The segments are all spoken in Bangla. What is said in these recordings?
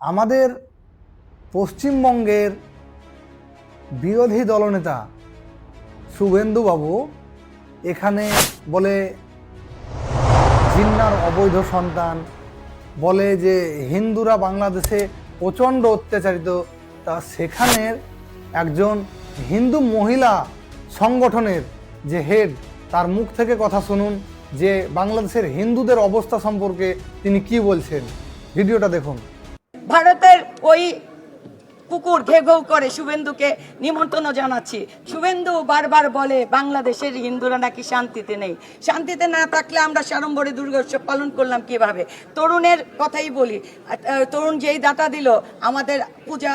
আমাদের পশ্চিমবঙ্গের বিরোধী দলনেতা শুভেন্দুবাবু এখানে বলে জিন্নার অবৈধ সন্তান, বলে যে হিন্দুরা বাংলাদেশে প্রচণ্ড অত্যাচারিত, তা সেখানের একজন হিন্দু মহিলা সংগঠনের যে হেড তার মুখ থেকে কথা শুনুন যে বাংলাদেশের হিন্দুদের অবস্থা সম্পর্কে তিনি কি বলছেন। ভিডিওটা দেখুন। ভারতের ওই কুকুর ঘে ঘেউ করে শুভেন্দুকে নিমন্ত্রণ জানাচ্ছি। শুভেন্দু বারবার বলে বাংলাদেশের হিন্দুরা নাকি শান্তিতে নেই। শান্তিতে না থাকলে আমরা সাড়ম্বরে দুর্গোৎসব পালন করলাম কীভাবে? তরুণের কথাই বলি। তরুণ যেই দাতা দিল আমাদের পূজা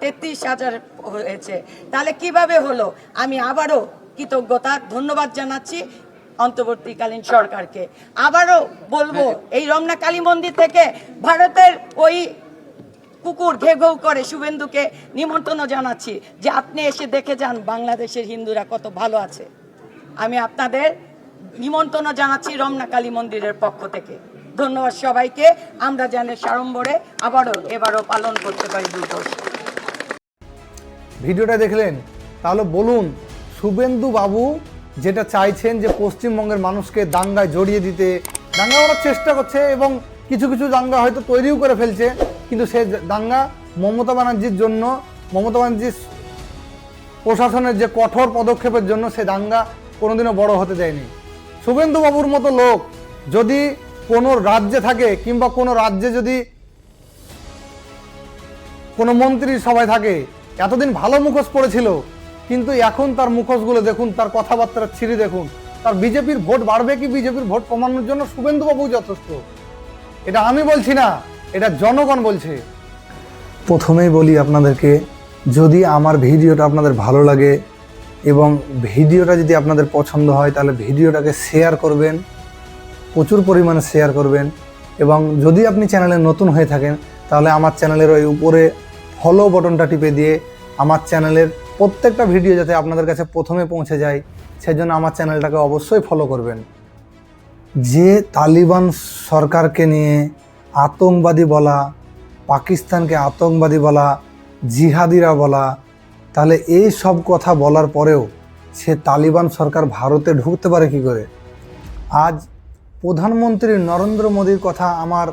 তেত্রিশ হাজার হয়েছে। তাহলে কীভাবে হলো? আমি আবারও কৃতজ্ঞতা ধন্যবাদ জানাচ্ছি। অন্তর্বর্তীকালীন সরকারকে। আবারও বলব এই রমনা কালী মন্দির থেকে ভারতের ওই কুকুর ঘে ঘেউ করে শুভেন্দুকে নিমন্ত্রণ জানাচ্ছি যে আপনি এসে দেখে যান বাংলাদেশের হিন্দুরা কত ভালো আছে। আমি আপনাদের নিমন্ত্রণ জানাচ্ছি রমনা কালী মন্দিরের পক্ষ থেকে। ধন্যবাদ সবাইকে আমরা যেন সাড়ম্বরে আবারও এবারও পালন করতে পারি দুর্গোৎসব ভিডিওটা দেখলেন তাহলে বলুন শুভেন্দু বাবু যেটা চাইছেন যে পশ্চিমবঙ্গের মানুষকে দাঙ্গায় জড়িয়ে দিতে, দাঙ্গা করার চেষ্টা করছে এবং কিছু কিছু দাঙ্গা হয়তো তৈরিও করে ফেলছে, কিন্তু সে দাঙ্গা মমতা ব্যানার্জির জন্য, মমতা ব্যানার্জির প্রশাসনের যে কঠোর পদক্ষেপের জন্য সে দাঙ্গা কোনোদিনও বড় হতে দেয়নি। শুভেন্দুবাবুর মতো লোক যদি কোনো রাজ্যে থাকে কিংবা কোনো রাজ্যে যদি কোনো মন্ত্রীর সভায় থাকে, এতদিন ভালো মুখোশ পড়েছিল কিন্তু এখন তার মুখোশগুলো দেখুন, তার কথাবার্তা ছিঁড়ে দেখুন। তার বিজেপির ভোট বাড়বে কি বিজেপির ভোট কমানোর জন্য শুভেন্দুবাবু যথেষ্ট? এটা আমি বলছি না, এটা জনগণ বলছে। প্রথমেই বলি আপনাদেরকে, যদি আমার ভিডিওটা আপনাদের ভালো লাগে এবং ভিডিওটা যদি আপনাদের পছন্দ হয়, তাহলে ভিডিওটাকে শেয়ার করবেন, প্রচুর পরিমাণে শেয়ার করবেন এবং যদি আপনি চ্যানেলে নতুন হয়ে থাকেন, তাহলে আমার চ্যানেলের ওই উপরে ফলো বটনটা টিপে দিয়ে আমার চ্যানেলের প্রত্যেকটা ভিডিও যাতে আপনাদের কাছে প্রথমে পৌঁছে যায়, সেজন্য আমার চ্যানেলটাকে অবশ্যই ফলো করবেন। যে তালিবান সরকারকে নিয়ে আতঙ্কবাদী বলা, পাকিস্তানকে আতঙ্কবাদী বলা, জিহাদিরা বলা, তাহলে এই সব কথা বলার পরেও সে তালিবান সরকার ভারতে ঢুকতে পারে কি করে? আজ প্রধানমন্ত্রী নরেন্দ্র মোদীর কথা আমার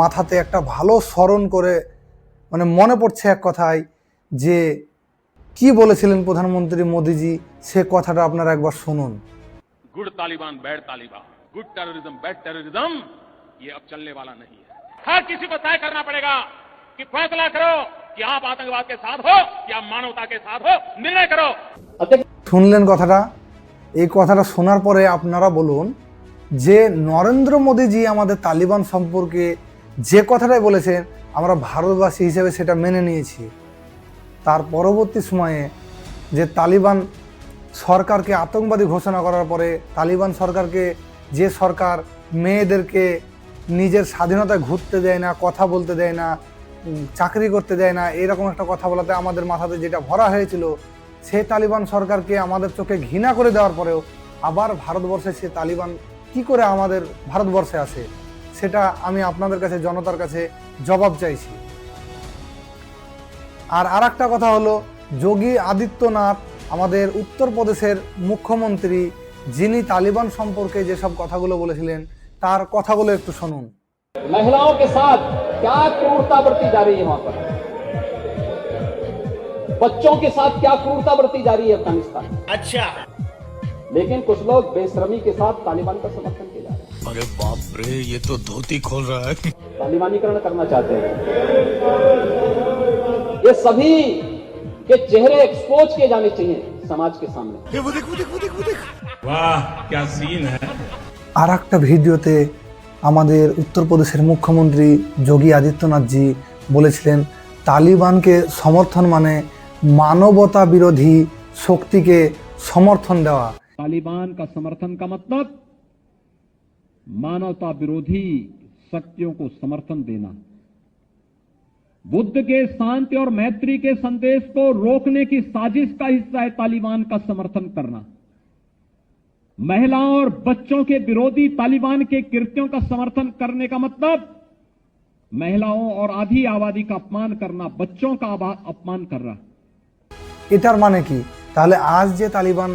মাথাতে একটা ভালো স্মরণ করে মানে মনে পড়ছে এক কথায় যে কি বলেছিলেন প্রধানমন্ত্রী মোদীজি সে কথাটা আপনারা একবার শুনুন good Taliban bad Taliban good terrorism bad terrorism ये अब चलने वाला नहीं है हर किसी को तय करना पड़ेगा कि फैसला करो कि आप आतंकवाद के साथ हो या मानवता के साथ हो निर्णय करो শুনলেন কথাটা এই কথাটা শোনার পরে আপনারা বলুন যে নরেন্দ্র মোদীজি আমাদের তালিবান সম্পর্কে যে কথাটাই বলেছেন আমরা ভারতবাসী হিসেবে সেটা মেনে নিয়েছি তার পরবর্তী সময়ে যে তালিবান সরকারকে আতঙ্কবাদী ঘোষণা করার পরে তালিবান সরকারকে যে সরকার মেয়েদেরকে নিজের স্বাধীনতায় ঘুরতে দেয় না, কথা বলতে দেয় না চাকরি করতে দেয় না, এরকম একটা কথা বলাতে আমাদের মাথাতে যেটা ভরা হয়েছিল সে তালিবান সরকারকে আমাদের চোখে ঘৃণা করে দেওয়ার পরেও আবার ভারতবর্ষে সে তালিবান কি করে আমাদের ভারতবর্ষে আসে, সেটা আমি আপনাদের কাছে, জনতার কাছে জবাব চাইছি। আর আর একটা কথা হলো যোগী আদিত্যনাথ আমাদের উত্তরপ্রদেশের মুখ্যমন্ত্রী যিনি তালিবান সম্পর্কে যেসব কথাগুলো বলেছিলেন তার কথাগুলো একটু শুনুন महिलाओं के साथ क्या क्रूरता बरती जा रही है वहां पर बच्चों के साथ क्या क्रूरता बरती जा रही है अफगानिस्तान अच्छा लेकिन कुछ लोग बेशरमी के साथ तालिबान का समर्थन किया जा रहे हैं अरे बाप रे ये तो धोती खोल रहा है तालिबानीकरण करना चाहते हैं ये सभी के चेहरे एक्सपोज किए जाने चाहिए समाज के सामने वाह क्या सीन है আর একটা ভিডিওতে আমাদের উত্তরপ্রদেশের মুখ্যমন্ত্রী যোগী আদিত্যনাথজি বলেছিলেন তালিবানকে সমর্থন মানে মানবতা বিরোধী শক্তিকে সমর্থন দেওয়া तालिबान का समर्थन का मतलब मानवता विरोधी शक्तियों को समर्थन देना बुद्ध के शांति और मैत्री के संदेश को रोकने की साजिश का हिस्सा है तालिबान का समर्थन करना महिलाओं और बच्चों के विरोधी तालिबान के कृत्यों का समर्थन करने का मतलब महिलाओं और आधी आबादी का अपमान करना बच्चों का आबा- अपमान कर रहा है এটার মানে কি তাহলে আজ যে তালিবান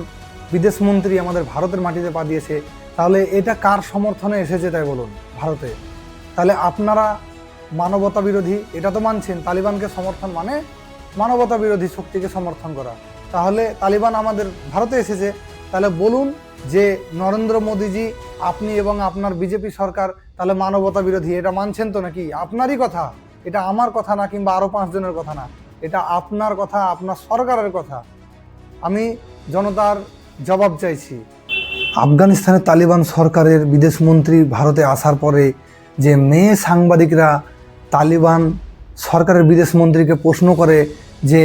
বিদেশ মন্ত্রী আমাদের ভারতের মাটিতে পা দিয়েছে তাহলে এটা কার সমর্থনে এসেছে তাই বলুন ভারতে তাহলে আপনারা মানবতা বিরোধী এটা তো মানছেন, তালিবানকে সমর্থন মানে মানবতা বিরোধী শক্তিকে সমর্থন করা। তাহলে তালিবান আমাদের ভারতে এসেছে, তাহলে বলুন যে নরেন্দ্র মোদীজি, আপনি এবং আপনার বিজেপি সরকার, তাহলে মানবতা বিরোধী এটা মানছেন তো নাকি? আপনারই কথা, এটা আমার কথা না কিংবা আরও পাঁচজনের কথা না, এটা আপনার কথা, আপনার সরকারের কথা। আমি জনতার জবাব চাইছি, আফগানিস্তানের তালিবান সরকারের বিদেশমন্ত্রী ভারতে আসার পরে যে মেয়ে সাংবাদিকরা তালিবান সরকারের বিদেশ মন্ত্রীকে প্রশ্ন করে যে,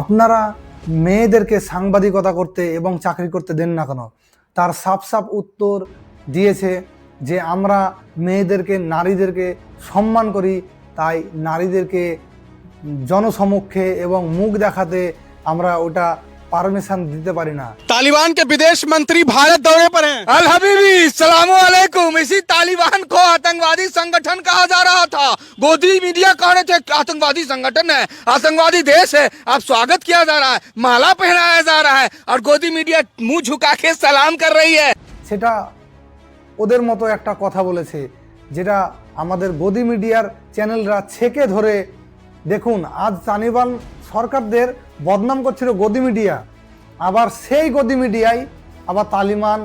আপনারা মেয়েদেরকে সাংবাদিকতা করতে এবং চাকরি করতে দেন না কেন? তার সাফ সাফ উত্তর দিয়েছে যে, আমরা মেয়েদেরকে, নারীদেরকে সম্মান করি, তাই নারীদেরকে জনসমক্ষে এবং মুখ দেখাতে আমরা ওটা পারমিশন দিতে পারি না तालिबान के विदेश मंत्री भारत दौरे पर हैं अल हबीबी सलाम अलैकुम इसी तालिबान को आतंकवादी संगठन कहा जा रहा था गोदी मीडिया कह रहे थे कि आतंकवादी संगठन है आतंकवादी देश है अब स्वागत किया जा रहा है माला पहनाया जा रहा है और गोदी मीडिया मुंह झुका के सलाम कर रही है সেটা ওদের মতো একটা কথা বলেছে যেটা আমাদের গদি মিডিয়ার চ্যানেলরা ছেকে ধরে দেখুন আজ তালিবান সরকারদের বদনাম করছিল গদি মিডিয়া আবার সেই গদি মিডিয়ায় আবার তালিবান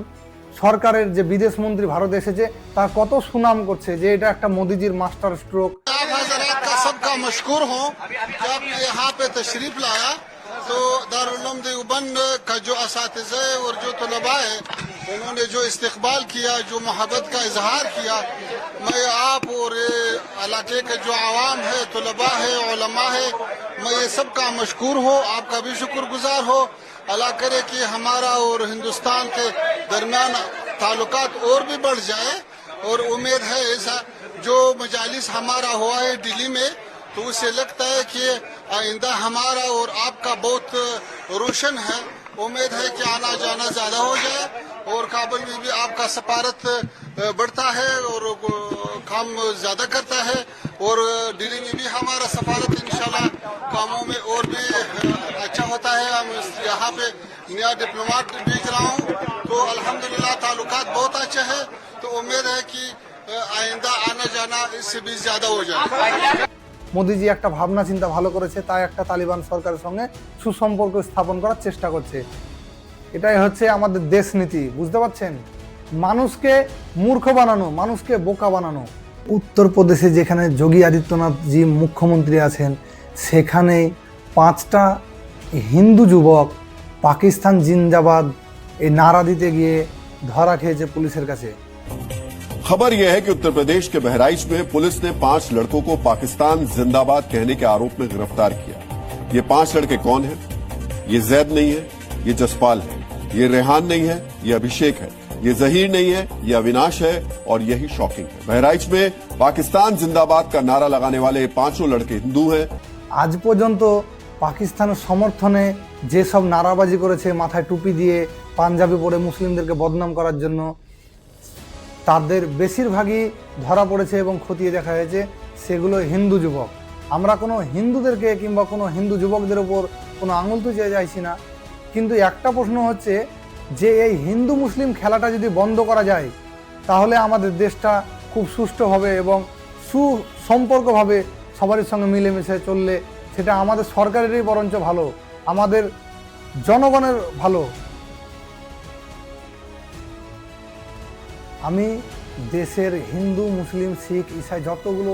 সরকারের যে বিদেশ মন্ত্রী ভারতে এসেছে তার কত সুনাম করছে যে এটা একটা মোদিজির মাস্টার স্ট্রোক आप हजरात का सबका मशहूर हूँ कि आपने यहाँ पे तशरीफ लाया तो दारुल्लूम देवबंद का जो इस और जो तलबा है उन्होंने जो इस्तकबाल किया, जो मोहब्बत का इजहार किया, मैं आप और इलाके के जो आवाम है, तलबा है, उलमा है, मैं ये सबका मशहूर हूँ। आपका भी शुक्रगुजार हो। अला करे कि हमारा और हिंदुस्तान के दरमियान ताल्लुक और भी बढ़ जाए। और उम्मीद है ऐसा जो मजालिस हमारा हुआ है दिल्ली में तो उसे लगता है कि आइंदा हमारा और आपका बहुत रोशन है। उम्मीद है कि आना जाना ज़्यादा हो जाए। और काबुल में भी आपका सफारत बढ़ता है और काम ज्यादा करता है और दिल्ली में भी हमारा सफारत इंशाल्लाह कामों में और भी अच्छा होता है हम यहाँ पे नया डिप्लोमेट भेज रहा हूँ तो अल्हम्दुलिल्लाह ताल्लुकात बहुत अच्छे हैं तो उम्मीद है कि आइंदा आना जाना इससे भी ज्यादा हो जाए মোদিজি একটা ভাবনা চিন্তা ভালো করেছে তাই একটা তালিবান সরকারের সঙ্গে সুসম্পর্ক স্থাপন করার চেষ্টা করছে এটাই হচ্ছে আমাদের দেশ নীতি বুঝতে পারছেন মানুষকে মূর্খ বানানো মানুষকে বোকা বানানো উত্তরপ্রদেশে যেখানে যোগী আদিত্যনাথ জি মুখ্যমন্ত্রী আছেন সেখানে পাঁচটা হিন্দু যুবক পাকিস্তান জিন্দাবাদ এই নারা দিতে গিয়ে ধরা খেয়েছে পুলিশের কাছে खबर यह है कि उत्तर प्रदेश के बहराइच में पुलिस ने पांच लड़कों को पाकिस्तान जिंदाबाद कहने के आरोप में गिरफ्तार किया ये पांच लड़के कौन हैं? ये जैद नहीं है ये जसपाल है ये रेहान नहीं है ये अभिषेक है ये जहीर नहीं है ये अविनाश है और यही शॉकिंग है बहराइच में पाकिस्तान जिंदाबाद का नारा लगाने वाले ये पांचों लड़के हिंदू हैं আজ পর্যন্ত পাকিস্তানের সমর্থনে যেসব নারাবাজি করেছে মাথায় টুপি দিয়ে পাঞ্জাবি পরে মুসলিমদেরকে বদনাম করার জন্য তাদের বেশিরভাগই ধরা পড়েছে এবং খতিয়ে দেখা হয়েছে সেগুলো হিন্দু যুবক আমরা কোনো হিন্দুদেরকে কিংবা কোনো হিন্দু যুবকদের ওপর কোনো আঙুল তুলতে চাইছি না কিন্তু একটা প্রশ্ন হচ্ছে যে এই হিন্দু মুসলিম খেলাটা যদি বন্ধ করা যায়, তাহলে আমাদের দেশটা খুব সুষ্ঠু হবে এবং সুসম্পর্কভাবে সবারই সঙ্গে মিলেমিশে চললে সেটা আমাদের সরকারেরই বরঞ্চ ভালো, আমাদের জনগণের ভালো। আমি দেশের হিন্দু, মুসলিম, শিখ, ইসাই যতগুলো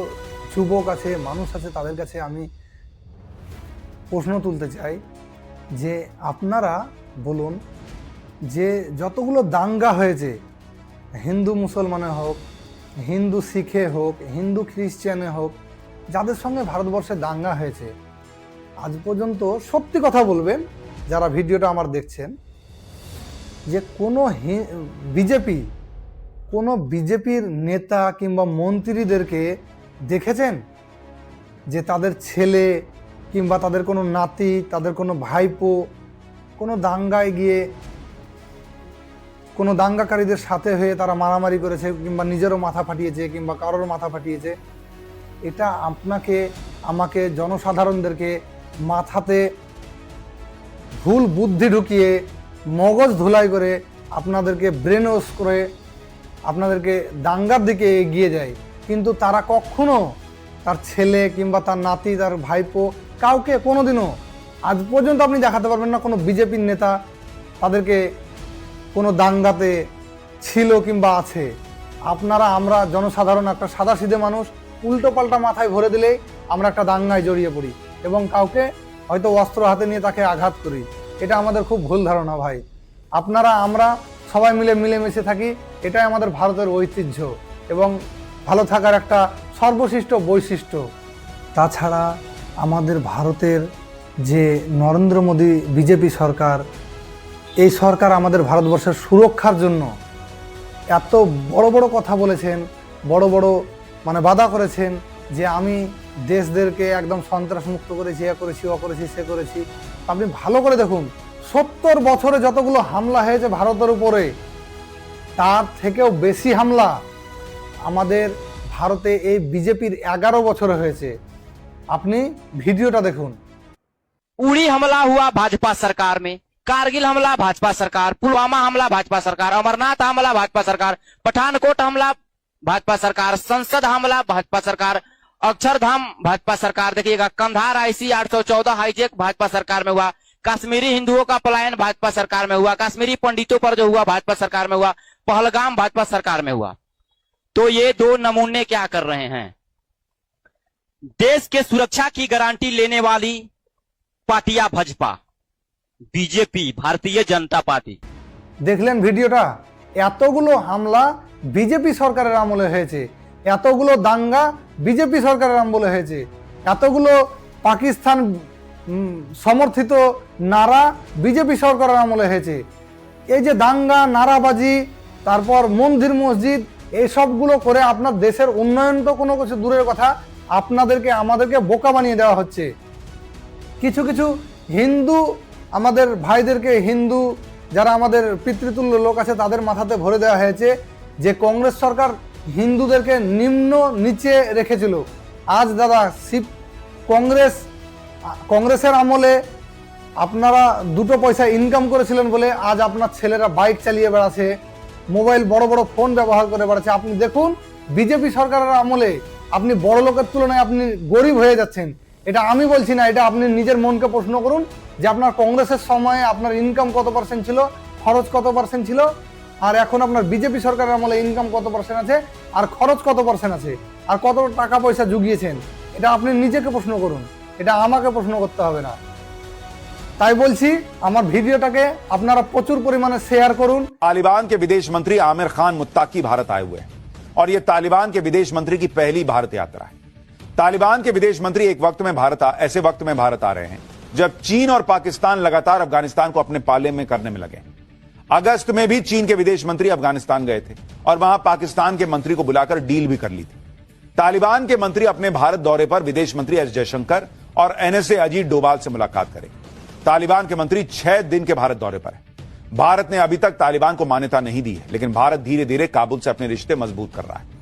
যুবক আছে, মানুষ আছে, তাদের কাছে আমি প্রশ্ন তুলতে চাই। যে আপনারা বলুন যে যতগুলো দাঙ্গা হয়েছে, হিন্দু মুসলমানে হোক, হিন্দু শিখে হোক, হিন্দু খ্রিস্টানে হোক, যাদের সঙ্গে ভারতবর্ষে দাঙ্গা হয়েছে, আজ পর্যন্ত সত্যি কথা বলবেন, যারা ভিডিওটা আমার দেখছেন, যে কোনো বিজেপি, কোনো বিজেপির নেতা কিংবা মন্ত্রীদেরকে দেখেছেন? যে তাদের ছেলে কিংবা তাদের কোনো নাতি, তাদের কোনো ভাইপো, কোনো দাঙ্গায় গিয়ে, কোনো দাঙ্গাকারীদের সাথে হয়ে তারা মারামারি করেছে কিংবা নিজেরও মাথা ফাটিয়েছে কিংবা কারোর মাথা ফাটিয়েছে, এটা আপনাকে, আমাকে জনসাধারণদেরকে মাথাতে ভুল বুদ্ধি ঢুকিয়ে মগজ ধুলাই করে আপনাদেরকে ব্রেন ওয়াশ করে আপনাদেরকে দাঙ্গার দিকে এগিয়ে যায়। কিন্তু তারা কখনো তার ছেলে কিংবা তার নাতি, তার ভাইপো কাউকে কোনোদিনও আজ পর্যন্ত আপনি দেখাতে পারবেন না কোনো বিজেপির নেতা তাদেরকে কোনো দাঙ্গাতে ছিল কিংবা আছে। আপনারা, আমরা জনসাধারণ, একটা সাদা সিধে মানুষ উল্টো পাল্টা মাথায় ভরে দিলেই আমরা একটা দাঙ্গায় জড়িয়ে পড়ি এবং কাউকে হয়তো অস্ত্র হাতে নিয়ে তাকে আঘাত করি। এটা আমাদের খুব ভুল ধারণা ভাই। আপনারা, আমরা সবাই মিলে মিলেমিশে থাকি, এটাই আমাদের ভারতের ঐতিহ্য এবং ভালো থাকার একটা সর্বশ্রেষ্ঠ বৈশিষ্ট্য। তাছাড়া আমাদের ভারতের যে নরেন্দ্র মোদী বিজেপি সরকার, এই সরকার আমাদের ভারতবর্ষের সুরক্ষার জন্য এত বড় বড় কথা বলেছেন, বড় বড় মানে বাধা করেছেন যে আমি দেশদেরকে একদম সন্ত্রাস মুক্ত করেছি, এ করেছি অ করেছি, সে করেছি। আপনি ভালো করে দেখুন, সত্তর বছরে যতগুলো হামলা হয়েছে ভারতের উপরে, তার থেকেও বেশি হামলা আমাদের ভারতে এই বিজেপির এগারো বছরে হয়েছে। আপনি ভিডিওটা দেখুন उड़ी हमला हुआ भाजपा सरकार में कारगिल हमला भाजपा सरकार पुलवामा हमला भाजपा सरकार अमरनाथ हमला भाजपा सरकार पठानकोट हमला भाजपा सरकार संसद हमला भाजपा सरकार अक्षरधाम भाजपा सरकार देखिएगा कंधार आईसी 814 हाईजेक भाजपा सरकार में हुआ कश्मीरी हिंदुओं का पलायन भाजपा सरकार में हुआ कश्मीरी पंडितों पर जो हुआ भाजपा सरकार में हुआ पहलगाम भाजपा सरकार में हुआ तो ये दो नमूने क्या कर रहे हैं देश के सुरक्षा की गारंटी लेने वाली पार्टियां भाजपा बीजेपी भारतीय जनता पार्टी দেখলেন ভিডিওটা এতগুলো হামলা বিজেপি সরকারের আমলে হয়েছে এতগুলো দাঙ্গা বিজেপি সরকারের আমলে হয়েছে এতগুলো পাকিস্তান উম, সমর্থিত নারা বিজেপি সরকারের আমলে হয়েছে এই যে দাঙ্গা নারাবাজি তারপর মন্দির মসজিদ এই সবগুলো করে আপনার দেশের উন্নয়ন তো কোনো কিছু দূরের কথা আপনাদেরকে, আমাদেরকে বোকা বানিয়ে দেওয়া হচ্ছে। কিছু কিছু হিন্দু আমাদের ভাইদেরকে, হিন্দু যারা আমাদের পিতৃতুল্য লোক আছে, তাদের মাথাতে ভরে দেওয়া হয়েছে যে কংগ্রেস সরকার হিন্দুদেরকে নিম্ন নিচে রেখেছিল। আজ দাদা শিব কংগ্রেস, কংগ্রেসের আমলে আপনারা দুটো পয়সা ইনকাম করেছিলেন বলে আজ আপনার ছেলেরা বাইক চালিয়ে বেড়াচ্ছে, মোবাইল বড় বড় ফোন ব্যবহার করে বেড়াচ্ছে। আপনি দেখুন, বিজেপি সরকারের আমলে আপনি বড় লোকের তুলনায় আপনি গরিব হয়ে যাচ্ছেন। এটা আমি বলছি না, এটা আপনি নিজের মনকে প্রশ্ন করুন যে আপনার কংগ্রেসের সময়ে আপনার ইনকাম কত পার্সেন্ট ছিল, খরচ কত পার্সেন্ট ছিল, আর এখন আপনার বিজেপি সরকারের আমলে ইনকাম কত পার্সেন্ট আছে, আর খরচ কত পার্সেন্ট আছে, আর কত টাকা পয়সা জুগিয়েছেন, এটা আপনি নিজেকে প্রশ্ন করুন, এটা আমাকে প্রশ্ন করতে হবে না। তাই বলছি, আমার ভিডিওটাকে আপনারা প্রচুর পরিমাণে শেয়ার করুন। তালিবানকে বিদেশ মন্ত্রী আমির খান মুত্তাকি ভারত আয়ে হুয়ে। और ये तालिबान के विदेश मंत्री की पहली भारत यात्रा है। तालिबान के विदेश मंत्री एक वक्त में भारत आ, ऐसे वक्त में भारत आ रहे हैं जब चीन और पाकिस्तान लगातार अफ़गानिस्तान को अपने पाले में करने में लगे। अगस्त में भी चीन के विदेश मंत्री अफ़गानिस्तान गए थे और वहाँ पाकिस्तान के मंत्री को बुलाकर डील भी कर ली थी। तालिबान के मंत्री अपने भारत दौरे पर विदेश मंत्री एस जयशंकर और एनएसए अजीत डोभाल से मुलाकात करें। तालिबान के मंत्री छह दिन के भारत दौरे पर है। भारत ने अभी तक तालिबान को मान्यता नहीं दी है, लेकिन भारत धीरे धीरे काबुल से अपने रिश्ते मज़बूत कर रहा है।